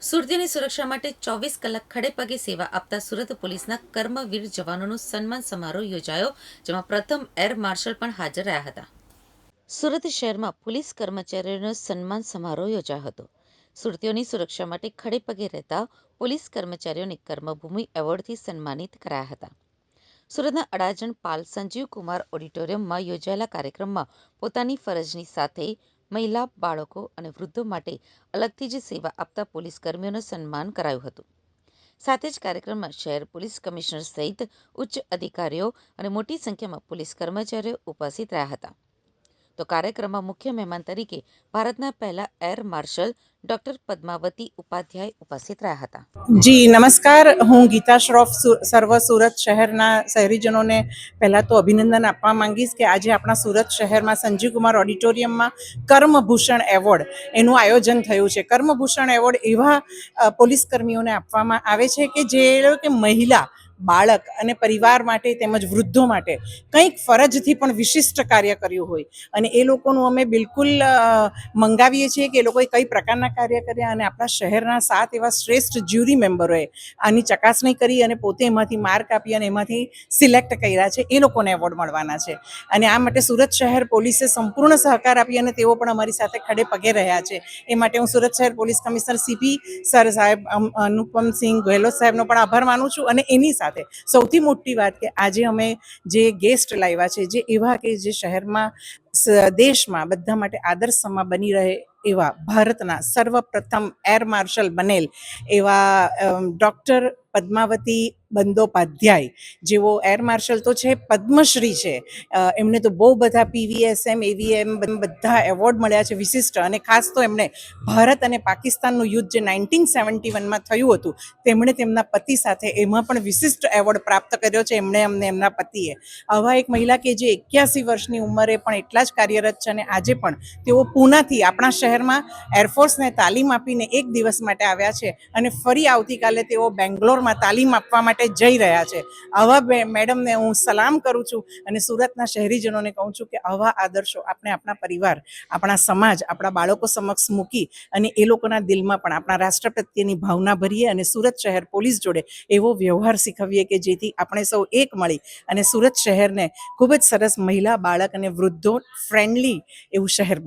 સુરતીની સુરક્ષા માટે ચોવીસ કલાક ખડેપગે સેવા આપતા સુરત પોલીસના કર્મવીર જવાનોનો સન્માન સમારોહ યોજાયો, જેમાં પ્રથમ એર માર્શલ પણ હાજર રહ્યા હતા. સુરત શહેરમાં પોલીસ કર્મચારીઓનો સન્માન સમારોહ યોજાયો હતો. સુરતીઓની સુરક્ષા માટે ખડે પગે રહેતા પોલીસ કર્મચારીઓને કર્મભૂમિ એવોર્ડથી સન્માનિત કરાયા હતા. સુરતના અડાજણ પાલ સંજીવ કુમાર ઓડિટોરિયમમાં યોજાયેલા કાર્યક્રમમાં પોતાની ફરજની સાથે મહિલા, બાળકો અને વૃદ્ધો માટે અલગથી જ સેવા આપતા પોલીસ કર્મીઓનું સન્માન કરાયું હતું. સાથે જ કાર્યક્રમમાં શહેર પોલીસ કમિશનર સહિત ઉચ્ચ અધિકારીઓ અને મોટી સંખ્યામાં પોલીસ કર્મચારીઓ ઉપસ્થિત રહ્યા હતા. તો કાર્યક્રમમાં મુખ્ય મહેમાન તરીકે ભારતના પહેલા air marshal doctor Padmavati Upadhyay ઉપસ્થિત રહ્યા હતા. જી, નમસ્કાર. હું ગીતા શ્રોફ સર્વ સુરત શહેરના શહેરીજનોને પહેલાં તો અભિનંદન આપવા માંગીશ કે આજે આપણા સુરત શહેરમાં સંજીવ કુમાર ઓડિટોરિયમમાં કર્મભૂષણ એવોર્ડ એનું આયોજન થયું છે. કર્મભૂષણ એવોર્ડ એવા પોલીસ કર્મીઓને આપવામાં આવે છે કે જે, કે મહિલા બાળક અને પરિવાર માટે તેમજ વૃદ્ધો માટે કંઈક ફરજથી પણ વિશિષ્ટ કાર્ય કર્યું હોય. અને એ લોકોનું અમે બિલકુલ મંગાવીએ છીએ કે એ લોકોએ કઈ પ્રકારના કાર્ય કર્યા અને આપણા શહેરના સાત એવા શ્રેષ્ઠ જ્યુરી મેમ્બરોએ આની ચકાસણી કરી અને પોતે એમાંથી માર્ક આપી અને એમાંથી સિલેક્ટ કર્યા છે, એ લોકોને એવોર્ડ મળવાના છે. અને આ માટે સુરત શહેર પોલીસે સંપૂર્ણ સહકાર આપી અને તેઓ પણ અમારી સાથે ખડે પગે રહ્યા છે. એ માટે હું સુરત શહેર પોલીસ કમિશનર સીપી સર સાહેબ અનુપમસિંહ ગેહલોત સાહેબનો પણ આભાર માનું છું અને એની સાથે સૌથી. મોટી વાત કે આજે અમે જે ગેસ્ટ લાવ્યા છે, જે એવા કે જે શહેરમાં દેશમાં બધા માટે આદર્શમાં બની રહે એવા ભારતના સર્વપ્રથમ એર માર્શલ બનેલ એવા ડૉક્ટર પદ્માવતી બંદોપાધ્યાય, જેઓ એર માર્શલ તો છે, પદ્મશ્રી છે. એમને તો બહુ બધા પીવીએસએમ એવીએમ બધા એવોર્ડ મળ્યા છે, વિશિષ્ટ. અને ખાસ તો એમણે ભારત અને પાકિસ્તાનનું યુદ્ધ જે નાઇન્ટીન સેવન્ટી વનમાં થયું હતું, તેમણે તેમના પતિ સાથે એમાં પણ વિશિષ્ટ એવોર્ડ પ્રાપ્ત કર્યો છે, એમણે અમને એમના પતિએ. આવા એક મહિલા કે જે એક્યાસી વર્ષની ઉંમરે પણ એટલા જ કાર્યરત છે અને આજે પણ તેઓ પૂનાથી આપણા શહેરમાં એરફોર્સને તાલીમ આપીને એક દિવસ માટે આવ્યા છે અને ફરી આવતીકાલે તેઓ બેંગ્લોરમાં તાલીમ આપવા માટે જઈ રહ્યા છે. આવા મેડમને હું સલામ કરું છું અને સુરતના શહેરીજનોને કહું છું કે આવા આદર્શો આપણે આપણા પરિવાર, આપણા સમાજ, આપણા બાળકો સમક્ષ મૂકી અને એ લોકોના દિલમાં પણ આપણા રાષ્ટ્ર પ્રત્યેની ભાવના ભરીએ અને સુરત શહેર પોલીસ જોડે એવો વ્યવહાર શીખવીએ કે જેથી આપણે સૌ એક મળી અને સુરત શહેરને ખૂબ જ સરસ મહિલા, બાળક અને વૃદ્ધો ફ્રેન્ડલી એવું શહેર